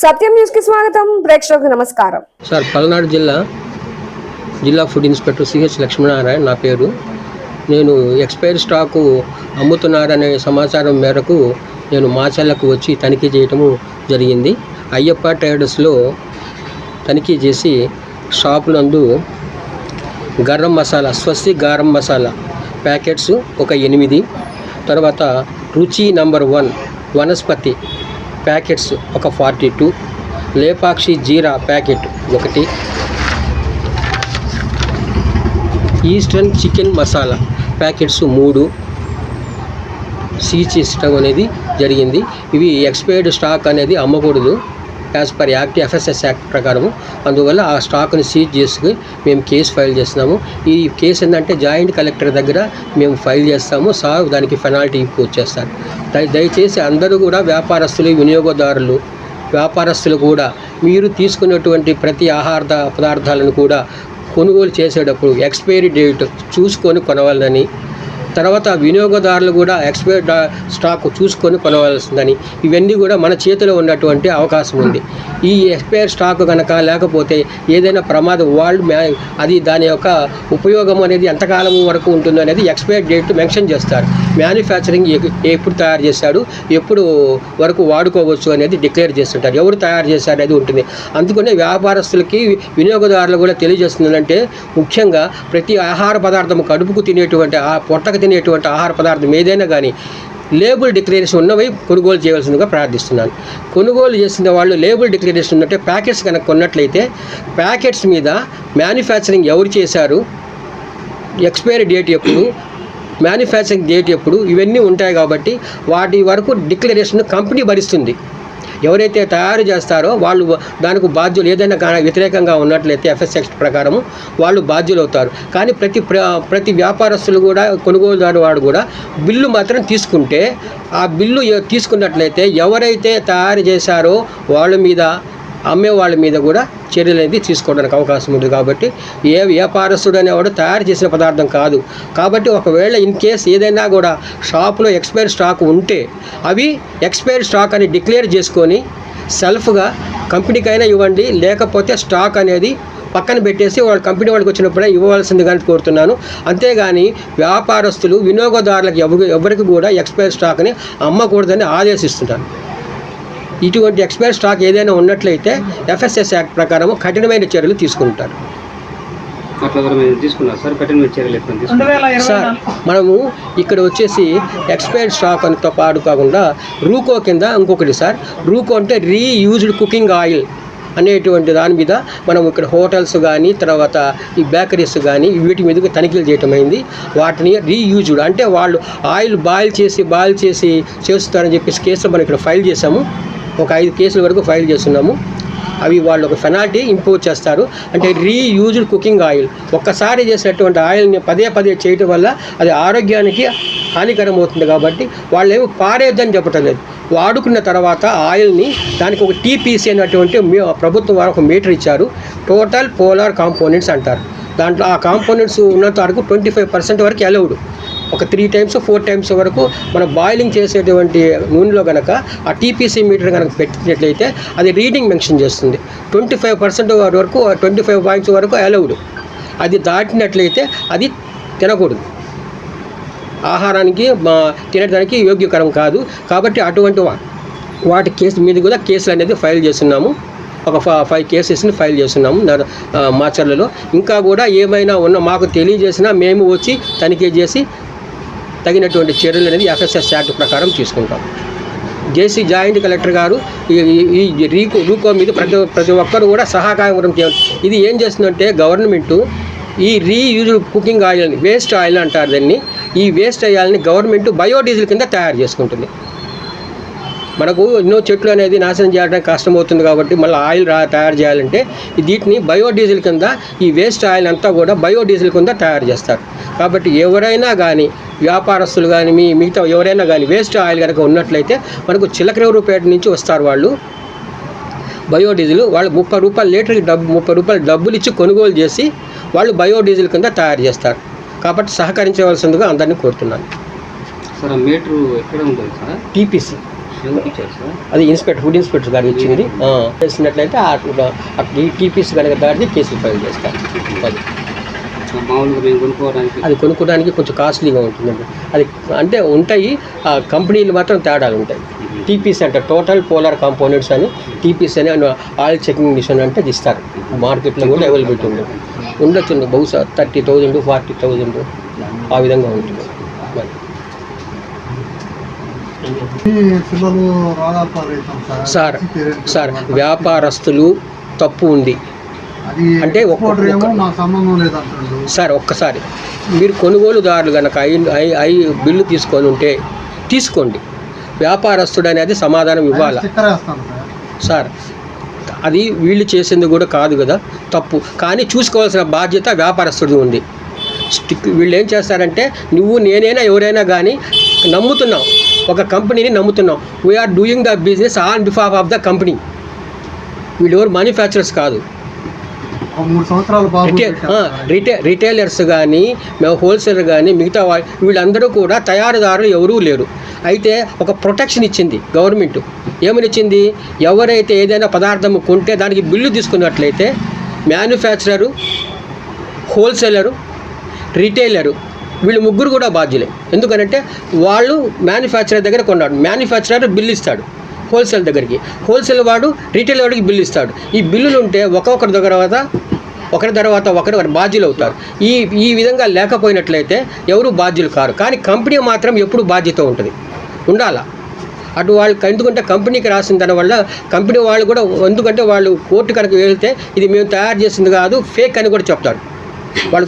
సత్యం న్యూస్కి స్వాగతం. ప్రేక్షకులకు నమస్కారం. సార్ పల్నాడు జిల్లా జిల్లా ఫుడ్ ఇన్స్పెక్టర్ సిహెచ్ లక్ష్మీనారాయణ నా పేరు. నేను ఎక్స్పైర్ స్టాకు అమ్ముతున్నారనే సమాచారం మేరకు నేను మాచర్లకు వచ్చి తనిఖీ చేయటము జరిగింది. అయ్యప్ప ట్రేడర్స్లో తనిఖీ చేసి షాప్ నందు గరం మసాలా స్వస్తి గరం మసాలా ప్యాకెట్స్ ఒక ఎనిమిది తర్వాత రుచి నంబర్ వన్ వనస్పతి ప్యాకెట్స్ ఒక forty two. Lepakshi jeera packet ఒకటి. ఈస్టర్న్ చికెన్ మసాలా ప్యాకెట్స్ మూడు. సీచ్ ఇష్టం అనేది జరిగింది. ఇవి ఎక్స్పైర్డ్ స్టాక్ అనేది అమ్మకూడదు. As per act FSS act ప్రకారము. అందువల్ల ఆ స్టాక్ని సీజ్ చేసుకుని మేము కేసు ఫైల్ చేస్తున్నాము. ఈ కేసు ఏంటంటే జాయింట్ కలెక్టర్ దగ్గర మేము ఫైల్ చేస్తాము. సార్ దానికి పెనాల్టీ ఇంపోజ్ చేస్తారు దయచేసి అందరూ కూడా వ్యాపారస్తులు వినియోగదారులు వ్యాపారస్తులు కూడా మీరు తీసుకున్నటువంటి ప్రతి ఆహార పదార్థాలను కూడా కొనుగోలు చేసేటప్పుడు ఎక్స్పైరీ డేట్ చూసుకొని కొనవాలని తర్వాత వినియోగదారులు కూడా ఎక్స్పైర్ స్టాక్ చూసుకొని కొనవలసిందని ఇవన్నీ కూడా మన చేతిలో ఉన్నటువంటి అవకాశం ఉంది. ఈ ఎక్స్పైర్ స్టాక్ కనుక లేకపోతే ఏదైనా ప్రమాదం వరల్డ్ మ్యా అది దాని యొక్క ఉపయోగం అనేది ఎంతకాలం వరకు ఉంటుంది అనేది ఎక్స్పైర్ డేట్ మెన్షన్ చేస్తారు. మ్యానుఫ్యాక్చరింగ్ ఎప్పుడు తయారు చేశాడు ఎప్పుడు వరకు వాడుకోవచ్చు అనేది డిక్లేర్ చేస్తుంటారు. ఎవరు తయారు చేశారు అనేది ఉంటుంది. అందుకనే వ్యాపారస్తులకి వినియోగదారులు కూడా తెలియజేస్తుందంటే ముఖ్యంగా ప్రతి ఆహార పదార్థం కడుపుకు తినేటువంటి ఆ పొట్టకు తినేటువంటి ఆహార పదార్థం ఏదైనా కానీ లేబుల్ డిక్లరేషన్ ఉన్నవి కొనుగోలు చేయవలసిందిగా ప్రార్థిస్తున్నాను. కొనుగోలు చేసిన వాళ్ళు లేబుల్ డిక్లరేషన్ ఉన్నట్టే ప్యాకెట్స్ కనుక కొన్నట్లయితే ప్యాకెట్స్ మీద మ్యానుఫ్యాక్చరింగ్ ఎవరు చేశారు ఎక్స్పైరీ డేట్ ఎప్పుడు మ్యానుఫ్యాక్చరింగ్ డేట్ ఎప్పుడు ఇవన్నీ ఉంటాయి కాబట్టి వాటి వరకు డిక్లరేషన్ కంపెనీ భరిస్తుంది. ఎవరైతే తయారు చేస్తారో వాళ్ళు దానికి బాధ్యులు ఏదైనా వ్యతిరేకంగా ఉన్నట్లయితే ఎఫ్ఎస్ ఎఫ్ఎస్ఎక్స్ ప్రకారము వాళ్ళు బాధ్యులు అవుతారు కానీ ప్రతి ప్ర- ప్రతి వ్యాపారస్తులు కూడా కొనుగోలుదారు వాడు కూడా బిల్లు మాత్రం తీసుకుంటే ఆ బిల్లు తీసుకున్నట్లయితే ఎవరైతే తయారు చేశారో వాళ్ళ మీద అమ్మే వాళ్ళ మీద కూడా చర్యలు అనేది తీసుకోవడానికి అవకాశం ఉంది కాబట్టి ఏ వ్యాపారస్తుడు అనేవాడు తయారు చేసిన పదార్థం కాదు. కాబట్టి ఒకవేళ ఇన్ కేస్ ఏదైనా కూడా షాప్లో ఎక్స్పైర్ స్టాక్ ఉంటే అవి ఎక్స్పైర్ స్టాక్ అని డిక్లేర్ చేసుకొని సెల్ఫ్గా కంపెనీకైనా ఇవ్వండి లేకపోతే స్టాక్ అనేది పక్కన పెట్టేసి వాళ్ళ కంపెనీ వాళ్ళకి వచ్చినప్పుడే ఇవ్వవలసిందిగా కోరుతున్నాను. అంతేగాని వ్యాపారస్తులు వినియోగదారులకు ఎవరు ఎవరికి కూడా ఎక్స్పైర్ స్టాక్ని అమ్మకూడదని ఆదేశిస్తున్నాను ఇటువంటి ఎక్స్పైర్ స్టాక్ ఏదైనా ఉన్నట్లయితే ఎఫ్ఎస్ఎస్ యాక్ట్ ప్రకారం కఠినమైన చర్యలు తీసుకుంటారు. సార్ మనము ఇక్కడ వచ్చేసి ఎక్స్పైర్డ్ స్టాక్ అనితో పాటు కాకుండా రూకో కింద ఇంకొకటి సార్. రూకో అంటే రీయూజ్డ్ కుకింగ్ ఆయిల్ అనేటువంటి దాని మీద మనం ఇక్కడ హోటల్స్ కానీ తర్వాత ఈ బేకరీస్ కానీ వీటి మీద తనిఖీలు చేయటం అయింది. వాటిని రీయూజ్డ్ అంటే వాళ్ళు ఆయిల్ బాయిల్ చేసి బాయిల్ చేసి చేస్తారని చెప్పేసి కేసులు మనం ఇక్కడ ఫైల్ చేసాము ఒక ఐదు కేసుల వరకు ఫైల్ చేస్తున్నాము. అవి వాళ్ళు ఒక ఫెనాల్టీ ఇంపోజ్ చేస్తారు. అంటే రీయూజ్డ్ కుకింగ్ ఆయిల్. ఒక్కసారి చేసినటువంటి ఆయిల్ని పదే పదే చేయటం వల్ల అది ఆరోగ్యానికి హానికరం అవుతుంది కాబట్టి వాళ్ళు ఏమి పారేద్దని చెప్పటం లేదు. వాడుకున్న తర్వాత ఆయిల్ని దానికి ఒక టీపీసీ అనేటువంటి ప్రభుత్వం వారు ఒక మీటర్ ఇచ్చారు. టోటల్ పోలార్ కాంపోనెంట్స్ అంటారు. దాంట్లో ఆ కాంపోనెంట్స్ ఉన్నంత వరకు ట్వంటీ ఫైవ్ పర్సెంట్ వరకు అలౌడ్. ఒక త్రీ టైమ్స్ ఫోర్ టైమ్స్ వరకు మనం బాయిలింగ్ చేసేటువంటి నూనెలో కనుక ఆ టీపీసీ మీటర్ కనుక పెట్టినట్లయితే అది రీడింగ్ మెన్షన్ చేస్తుంది. ట్వంటీ ఫైవ్ పర్సెంట్ వరకు ట్వంటీ ఫైవ్ పాయింట్స్ వరకు అలౌడ్ అది దాటినట్లయితే అది తినకూడదు. ఆహారానికి మా తినడానికి యోగ్యకరం కాదు. కాబట్టి అటువంటి వా- వాటి కేసు మీద కూడా కేసులు అనేది ఫైల్ చేస్తున్నాము. ఒక ఫ- ఫైవ్ కేసెస్ని ఫైల్ చేస్తున్నాము మాచర్లలో ఇంకా కూడా ఏమైనా ఉన్న మాకు తెలియజేసినా మేము వచ్చి తనిఖీ చేసి తగినటువంటి చర్యలు అనేది ఎఫ్ఎస్ఎస్ యాక్ట్ ప్రకారం తీసుకుంటాం జేసీ జాయింట్ కలెక్టర్ గారు ఈ ఈ- రీకో రూకో మీద ప్రతి ప్రతి ఒక్కరు కూడా సహకారం చేయాలి ఇది ఏం చేస్తుందంటే గవర్నమెంటు ఈ రీయూజ్డ్ కుకింగ్ ఆయిల్ని వేస్ట్ ఆయిల్ అంటారు దాన్ని ఈ వేస్ట్ ఆయిల్ని గవర్నమెంట్ బయోడీజిల్ కింద తయారు చేసుకుంటుంది. మనకు ఎన్నో చెట్లు అనేది నాశనం చేయడానికి కష్టమవుతుంది కాబట్టి మళ్ళీ ఆయిల్ రా తయారు చేయాలంటే వీటిని బయోడీజిల్ కింద ఈ వేస్ట్ ఆయిల్ అంతా కూడా బయోడీజిల్ కింద తయారు చేస్తారు. కాబట్టి ఎవరైనా కానీ వ్యాపారస్తులు కానీ మీ మిగతా ఎవరైనా కానీ వేస్ట్ ఆయిల్ కనుక ఉన్నట్లయితే మనకు చిలకరెవరుపేట నుంచి వస్తారు వాళ్ళు. బయోడీజిల్ వాళ్ళు ముప్పై రూపాయలు లీటర్కి డబ్బు ముప్పై రూపాయలు డబ్బులు ఇచ్చి కొనుగోలు చేసి వాళ్ళు బయోడీజిల్ కింద తయారు చేస్తారు. కాబట్టి సహకరించవలసిందిగా అందరినీ కోరుతున్నాను. సార్ మీటర్ ఎక్కడ ఉంటుంది సార్? టీపీసీ అది ఇన్స్పెక్టర్ ఫుడ్ ఇన్స్పెక్టర్ గారు ఇచ్చింది. చేసినట్లయితే టీపీస్ కనుక దాటితే కేసులు ఫైల్ చేస్తారు. అది. మామూలుగా మేము కొనుక్కోవడానికి. అది కొనుక్కోవడానికి కొంచెం కాస్ట్లీగా ఉంటుందండి. అది అంటే ఉంటాయి ఆ కంపెనీలు మాత్రం తేడాలు ఉంటాయి. టీపీసీ అంటే టోటల్ పోలార్ కాంపోనెంట్స్ అని టీపీసీ అని ఆయిల్ చెకింగ్ మిషన్ అంటే అది ఇస్తారు. మార్కెట్లో కూడా అవైలబిలిటీ ఉంది. ఉండొచ్చు బహుశా థర్టీ థౌజండ్ ఫార్టీ థౌజండ్ ఆ విధంగా ఉంటుంది. Sir sir. వ్యాపారస్తులు తప్పు ఉంది. అంటే సార్ ఒక్కసారి. మీరు కొనుగోలుదారులు కనుక ఐ ఐ ఐ బిల్లు తీసుకొని ఉంటే తీసుకోండి. వ్యాపారస్తుడు అనేది సమాధానం ఇవ్వాలి? సార్. అది వీళ్ళు చేసింది కూడా కాదు కదా తప్పు. కానీ చూసుకోవాల్సిన బాధ్యత వ్యాపారస్తుడిది ఉంది. స్టిక్ వీళ్ళు ఏం చేస్తారంటే నువ్వు నేనైనా ఎవరైనా కానీ నమ్ముతున్నాం. ఒక కంపెనీని నమ్ముతున్నాం. We're doing the business on behalf of the company వీళ్ళు ఎవరు మ్యానుఫ్యాక్చరర్స్ కాదు. మూడు సంవత్సరాలు బాబు రిటైల్. రిటైలర్స్ కానీ మేము హోల్సేలర్ కానీ మిగతా వాళ్ళు వీళ్ళందరూ కూడా తయారుదారులు ఎవరూ లేరు. అయితే ఒక ప్రొటెక్షన్ ఇచ్చింది గవర్నమెంట్. ఏమని ఇచ్చింది ఎవరైతే ఏదైనా పదార్థం కొంటే దానికి బిల్లు తీసుకున్నట్లయితే మ్యానుఫ్యాక్చరరు హోల్సేలరు రిటైలరు వీళ్ళు ముగ్గురు కూడా బాధ్యులే. ఎందుకనంటే వాళ్ళు మ్యానుఫ్యాక్చరర్ దగ్గర కొన్నాడు. మ్యానుఫ్యాక్చరర్ బిల్లు ఇస్తాడు. హోల్సేల్ దగ్గరికి. హోల్సేల్ వాడు రిటైల్ వాడికి బిల్లు ఇస్తాడు. ఈ బిల్లులు ఉంటే ఒక్కొక్కరి తర్వాత ఒకరి తర్వాత ఒకరు ఒకరు బాధ్యులు అవుతారు. ఈ ఈ విధంగా లేకపోయినట్లయితే ఎవరు బాధ్యులు కారు. కానీ కంపెనీ మాత్రం ఎప్పుడు బాధ్యత ఉంటుంది. ఉండాలా? అటు వాళ్ళు ఎందుకంటే కంపెనీకి రాసిన దాని వల్ల కంపెనీ వాళ్ళు కూడా ఎందుకంటే వాళ్ళు కోర్టు కనుక వెళ్తే ఇది మేము తయారు చేసింది కాదు ఫేక్ అని కూడా చెప్తారు. వాళ్ళు